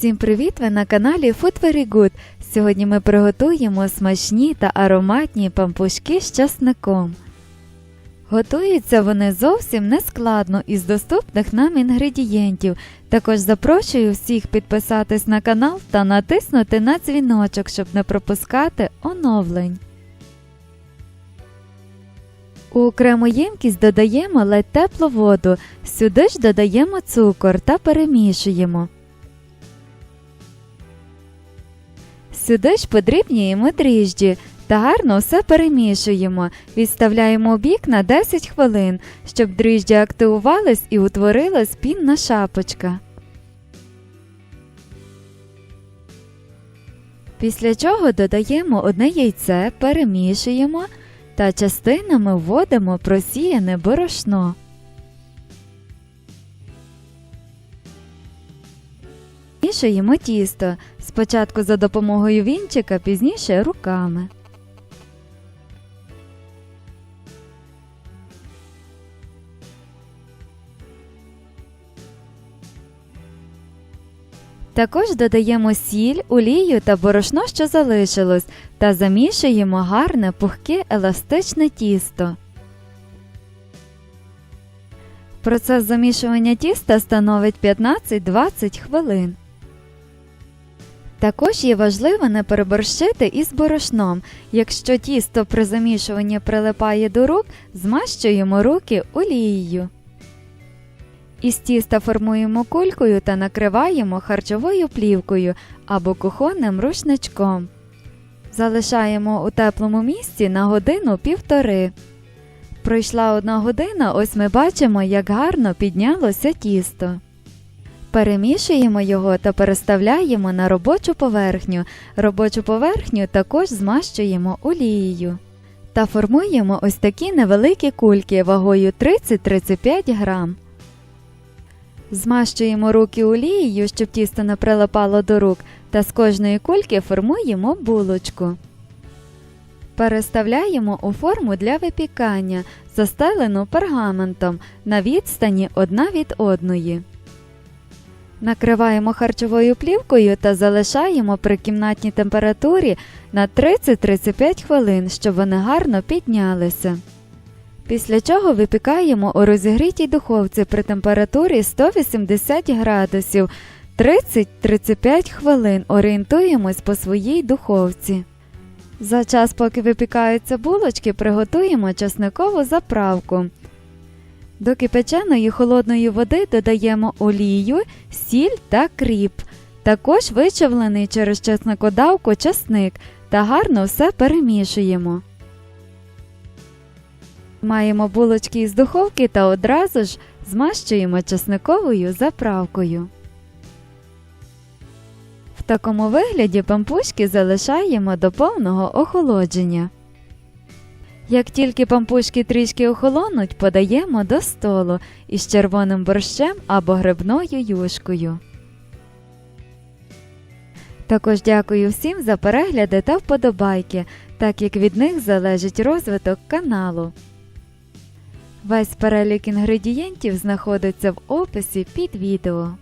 Всім привіт! Ви на каналі Food Very Good. Сьогодні ми приготуємо смачні та ароматні пампушки з часником. Готуються вони зовсім нескладно із доступних нам інгредієнтів. Також запрошую всіх підписатись на канал та натиснути на дзвіночок, щоб не пропускати оновлень. У окрему ємкість додаємо ледь теплу воду, сюди ж додаємо цукор та перемішуємо. Сюди ж подрібнюємо дріжджі та гарно все перемішуємо. Відставляємо бік на 10 хвилин, щоб дріжджі активувались і утворилась пінна шапочка. Після чого додаємо одне яйце, перемішуємо та частинами вводимо просіяне борошно. Мішаємо тісто спочатку за допомогою вінчика, пізніше руками. Також додаємо сіль, олію та борошно, що залишилось, та замішуємо гарне пухке еластичне тісто. Процес замішування тіста становить 15-20 хвилин. Також є важливо не переборщити із борошном. Якщо тісто при замішуванні прилипає до рук, змащуємо руки олією. Із тіста формуємо кулькою та накриваємо харчовою плівкою або кухонним рушничком. Залишаємо у теплому місці на годину півтори. Пройшла одна година, ось ми бачимо, як гарно піднялося тісто. Перемішуємо його та переставляємо на робочу поверхню. Робочу поверхню також змащуємо олією. Та формуємо ось такі невеликі кульки вагою 30-35 грам. Змащуємо руки олією, щоб тісто не прилипало до рук, та з кожної кульки формуємо булочку. Переставляємо у форму для випікання, застелену пергаментом на відстані одна від одної. Накриваємо харчовою плівкою та залишаємо при кімнатній температурі на 30-35 хвилин, щоб вони гарно піднялися. Після чого випікаємо у розігрітій духовці при температурі 180 градусів 30-35 хвилин. Орієнтуємось по своїй духовці. За час, поки випікаються булочки, приготуємо часникову заправку. До кипяченої холодної води додаємо олію, сіль та кріп. Також вичавлений через чесникодавку часник та гарно все перемішуємо. Маємо булочки із духовки та одразу ж змащуємо чесниковою заправкою. В такому вигляді пампушки залишаємо до повного охолодження. Як тільки пампушки трішки охолонуть, подаємо до столу із червоним борщем або грибною юшкою. Також дякую всім за перегляди та вподобайки, так як від них залежить розвиток каналу. Весь перелік інгредієнтів знаходиться в описі під відео.